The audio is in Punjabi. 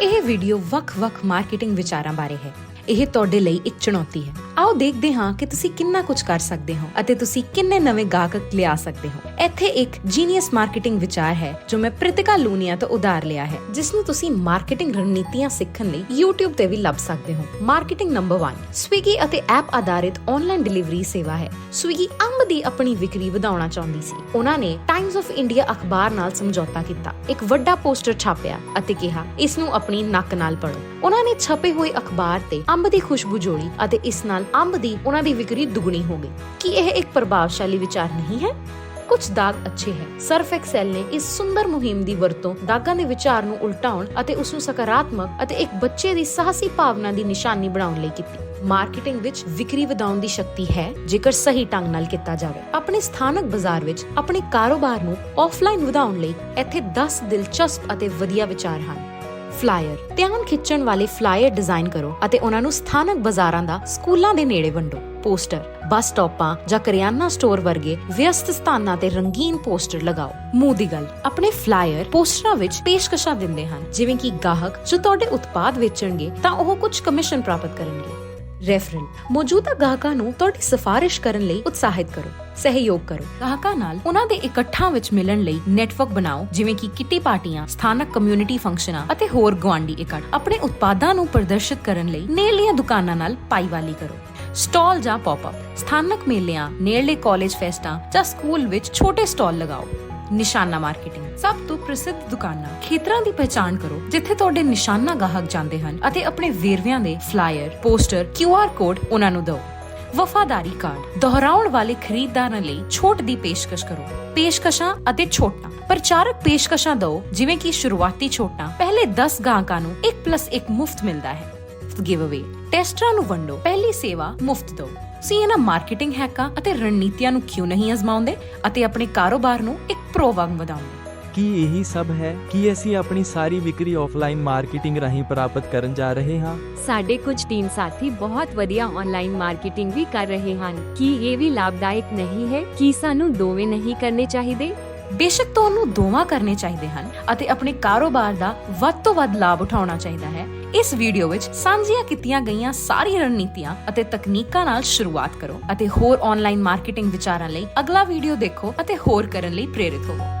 ਇਹ ਵੀਡੀਓ ਵੱਖ-ਵੱਖ ਮਾਰਕੀਟਿੰਗ ਵਿਚਾਰਾਂ ਬਾਰੇ ਹੈ। ਇਹ ਤੁਹਾਡੇ ਲਈ ਇੱਕ ਚੁਣੌਤੀ ਹੈ। ਆਓ ਦੇਖਦੇ ਹਾਂ ਕਿ ਤੁਸੀਂ ਕਿੰਨਾ ਕੁਝ ਕਰ ਸਕਦੇ ਹੋ ਅਤੇ ਤੁਸੀਂ ਕਿੰਨੇ ਨਵੇਂ ਗਾਹਕ ਲਿਆ ਸਕਦੇ ਹੋ। ਇੱਥੇ ਇੱਕ ਜੀਨੀਅਸ ਮਾਰਕੀਟਿੰਗ ਵਿਚਾਰ ਹੈ ਜੋ ਮੈਂ ਪ੍ਰਿਤਿਕਾ ਲੂਨੀਆ ਤੋਂ ਉਧਾਰ ਲਿਆ ਹੈ, ਜਿਸ ਨੂੰ ਤੁਸੀਂ ਮਾਰਕੀਟਿੰਗ ਰਣਨੀਤੀਆਂ ਸਿੱਖਣ ਲਈ YouTube ਤੇ ਵੀ ਲੱਭ ਸਕਦੇ ਹੋ। ਮਾਰਕੀਟਿੰਗ ਨੰਬਰ 1 ਸਵਿਗੀ ਅਤੇ ਐਪ ਆਧਾਰਿਤ ਆਨਲਾਈਨ ਡਿਲੀਵਰੀ ਸੇਵਾ ਹੈ। ਸਵਿਗੀ ਅੰਬ ਦੀ ਆਪਣੀ ਵਿਕਰੀ ਵਧਾਉਣਾ ਚਾਹੁੰਦੀ ਸੀ। ਉਹਨਾਂ ਨੇ ਟਾਈਮਜ਼ ਆਫ ਇੰਡੀਆ ਅਖਬਾਰ ਨਾਲ ਸਮਝੌਤਾ ਕੀਤਾ। ਇੱਕ ਵੱਡਾ ਪੋਸਟਰ ਛਾਪਿਆ ਅਤੇ ਕਿਹਾ, ਇਸ ਨੂੰ ਆਪਣੀ ਨੱਕ ਨਾਲ ਪੜੋ ਉਹਨਾਂ ਨੇ ਛਪੇ ਹੋਏ ਅਖਬਾਰ ਤੇ ਅੰਬ ਦੀ ਖੁਸ਼ਬੂ ਜੋੜੀ ਅਤੇ ਇਸ ਨਾਲ ਅੰਬ ਦੀ ਉਹਨਾਂ ਦੀ ਵਿਕਰੀ ਦੁੱਗਣੀ ਹੋ ਗਈ। ਕੀ ਇਹ ਇੱਕ ਪ੍ਰਭਾਵਸ਼ਾਲੀ ਵਿਚਾਰ ਨਹੀਂ ਹੈ? ਕੁਝ ਦਾਗ ਅੱਛੇ ਹੈ। ਸਰਫ ਐਕਸੈਲ ਨੇ ਇਸ ਸੁੰਦਰ ਮੁਹਿੰਮ ਦੀ ਵਰਤੋਂ ਦਾਗਾਂ ਦੇ ਵਿਚਾਰ ਨੂੰ ਉਲਟਾਉਣ ਅਤੇ ਉਸ ਨੂੰ ਸਕਾਰਾਤਮਕ ਅਤੇ ਇੱਕ ਬੱਚੇ ਦੀ ਸਾਹਸੀ ਭਾਵਨਾ ਦੀ ਨਿਸ਼ਾਨੀ ਬਣਾਉਣ ਲਈ ਕੀਤੀ। ਮਾਰਕੀਟਿੰਗ ਵਿੱਚ ਵਿਕਰੀ ਵਧਾਉਣ ਦੀ ਸ਼ਕਤੀ ਹੈ, ਜੇਕਰ ਸਹੀ ਢੰਗ ਨਾਲ ਕੀਤਾ ਜਾਵੇ। ਆਪਣੇ ਸਥਾਨਕ ਬਾਜ਼ਾਰ ਵਿੱਚ ਆਪਣੇ ਕਾਰੋਬਾਰ ਨੂੰ ਆਫਲਾਈਨ ਵਧਾਉਣ ਲਈ ਇੱਥੇ 10 ਦਿਲਚਸਪ ਅਤੇ ਵਧੀਆ ਵਿਚਾਰ ਹਨ। ਫਲਾਇਰ। ਧਿਆਨ ਖਿੱਚਣ ਵਾਲੇ ਫਲਾਇਰ ਡਿਜ਼ਾਈਨ ਕਰੋ ਅਤੇ ਉਹਨਾਂ ਨੂੰ ਸਥਾਨਕ ਬਾਜ਼ਾਰਾਂ ਦਾ, ਸਕੂਲਾਂ ਦੇ ਨੇੜੇ ਵੰਡੋ। ਪੋਸਟਰ, ਬੱਸ ਸਟਾਪਾਂ ਜਾਂ ਕਰਿਆਨਾ ਸਟੋਰ ਵਰਗੇ ਵਿਅਸਤ ਸਥਾਨਾਂ ਤੇ ਰੰਗੀਨ ਪੋਸਟਰ ਲਗਾਓ। ਮੂੰਹ ਦੀ ਗੱਲ, ਆਪਣੇ ਫਲਾਇਰ ਪੋਸਟਰਾਂ ਵਿੱਚ ਪੇਸ਼ਕਸ਼ਾਂ ਦਿੰਦੇ ਹਨ, ਜਿਵੇਂ ਕਿ ਗਾਹਕ ਜੋ ਤੁਹਾਡੇ ਉਤਪਾਦ ਵੇਚਣਗੇ ਤਾਂ ਉਹ ਕੁਝ ਕਮਿਸ਼ਨ ਪ੍ਰਾਪਤ ਕਰਨਗੇ। ਰੈਫਰਲ ਮੌਜੂਦਾ ਗਾਹਕਾਂ ਨੂੰ ਤੁਹਾਡੀ ਸਿਫਾਰਿਸ਼ ਕਰਨ ਲਈ ਉਤਸ਼ਾਹਿਤ ਕਰੋ। ਸਹਿਯੋਗ ਕਰੋ। ਗਾਹਕਾਂ ਨਾਲ ਉਹਨਾਂ ਦੇ ਇਕੱਠਾਂ ਵਿੱਚ ਮਿਲਣ ਲਈ ਨੈਟਵਰਕ ਬਣਾਓ, ਜਿਵੇਂ ਕਿ ਕਿੱਟੀ ਪਾਰਟੀਆਂ, ਸਥਾਨਕ ਕਮਿਊਨਿਟੀ ਫੰਕਸ਼ਨਾਂ ਅਤੇ ਹੋਰ ਗੁਆਂਢੀ ਇਕੱਠ। ਆਪਣੇ ਉਤਪਾਦਾਂ ਨੂੰ ਪ੍ਰਦਰਸ਼ਿਤ ਕਰਨ ਲਈ ਨੇੜਲੀਆਂ ਦੁਕਾਨਾਂ ਨਾਲ ਪਾਈਵਾਲੀ ਕਰੋ। ਸਟਾਲ ਜਾਂ ਪੌਪਅਪ ਸਥਾਨਕ ਮੇਲਿਆਂ, ਨੇੜਲੇ ਕਾਲਜ ਫੈਸਟਾਂ ਜਾਂ ਸਕੂਲ ਵਿੱਚ ਛੋਟੇ ਸਟਾਲ ਲਗਾਓ। ਨਿਸ਼ਾਨਾ ਮਾਰਕੀਟਿੰਗ ਸਭ ਤੋਂ ਪ੍ਰਸਿੱਧ ਦੁਕਾਨਾਂ। ਖੇਤਰਾਂ ਦੀ ਪਛਾਣ ਕਰੋ, ਜਿੱਥੇ ਤੁਹਾਡੇ ਨਿਸ਼ਾਨਾ ਗਾਹਕ ਜਾਂਦੇ ਹਨ ਅਤੇ ਆਪਣੇ ਵੇਰਵਿਆਂ ਦੇ ਫਲਾਇਰ ਪੋਸਟਰ QR ਕੋਡ ਉਹਨਾਂ ਨੂੰ ਦਿਓ। ਵਫਾਦਾਰੀ ਕਾਰਡ ਦੁਹਰਾਉਣ ਵਾਲੇ ਖਰੀਦਦਾਰਾਂ ਲਈ ਛੋਟ ਦੀ ਪੇਸ਼ਕਸ਼ ਕਰੋ। ਪੇਸ਼ਕਸ਼ਾਂ ਅਤੇ ਛੋਟਾਂ। ਪ੍ਰਚਾਰਕ ਪੇਸ਼ਕਸ਼ਾਂ ਦਿਓ, ਜਿਵੇਂ ਕਿ ਸ਼ੁਰੂਆਤੀ ਛੋਟਾਂ। ਪਹਿਲੇ 10 ਗਾਹਕਾਂ ਨੂੰ 1+1 ਮੁਫਤ ਮਿਲਦਾ ਹੈ। ਗਿਵਅਵੇ ਟੈਸਟਰਾਂ ਨੂੰ ਵੰਡੋ। ਪਹਿਲੀ ਸੇਵਾ ਮੁਫਤ ਦਿਓ। ਸੀ ਇਹਨਾਂ ਮਾਰਕੀਟਿੰਗ ਹੈਕਾਂ ਅਤੇ ਰਣਨੀਤੀਆਂ ਨੂੰ ਕਿਉਂ ਨਹੀਂ ਅਜ਼ਮਾਉਂਦੇ ਅਤੇ ਆਪਣੇ ਕਾਰੋਬਾਰ ਨੂੰ ਇੱਕ ਪ੍ਰੋ ਵਾਂਗ ਵਧਾਉਂਦੇ? ਕੀ ਇਹੀ ਸਭ ਹੈ? ਕੀ ਅਸੀਂ ਆਪਣੀ ਸਾਰੀ ਵਿਕਰੀ ਆਫਲਾਈਨ ਮਾਰਕੀਟਿੰਗ ਰਾਹੀਂ ਪ੍ਰਾਪਤ ਕਰਨ ਜਾ ਰਹੇ ਹਾਂ? ਸਾਡੇ ਕੁਝ ਟੀਮ ਸਾਥੀ ਬਹੁਤ ਵਧੀਆ ਆਨਲਾਈਨ ਮਾਰਕੀਟਿੰਗ ਵੀ ਕਰ ਰਹੇ ਹਨ। ਕੀ ਇਹ ਵੀ ਲਾਭਦਾਇਕ ਨਹੀਂ ਹੈ ਕੀ ਸਾਨੂੰ ਦੋਵੇਂ ਨਹੀਂ ਕਰਨੇ ਚਾਹੀਦੇ? ਬੇਸ਼ੱਕ ਤੁਹਾਨੂੰ ਦੋਵਾਂ ਕਰਨੇ ਚਾਹੀਦੇ ਹਨ ਅਤੇ ਆਪਣੇ ਕਾਰੋਬਾਰ ਦਾ ਵੱਧ ਤੋਂ ਵੱਧ ਲਾਭ ਉਠਾਉਣਾ ਚਾਹੀਦਾ ਹੈ। ਇਸ ਵੀਡੀਓ ਵਿੱਚ ਸਾਂਝੀਆਂ ਕੀਤੀਆਂ ਗਈਆਂ ਸਾਰੀਆਂ ਰਣਨੀਤੀਆਂ ਅਤੇ ਤਕਨੀਕਾਂ ਨਾਲ ਸ਼ੁਰੂਆਤ ਕਰੋ ਅਤੇ ਹੋਰ ਆਨਲਾਈਨ ਮਾਰਕੀਟਿੰਗ ਵਿਚਾਰਾਂ ਲਈ ਅਗਲਾ ਵੀਡੀਓ ਦੇਖੋ ਅਤੇ ਹੋਰ ਕਰਨ ਲਈ ਪ੍ਰੇਰਿਤ ਹੋਵੋ।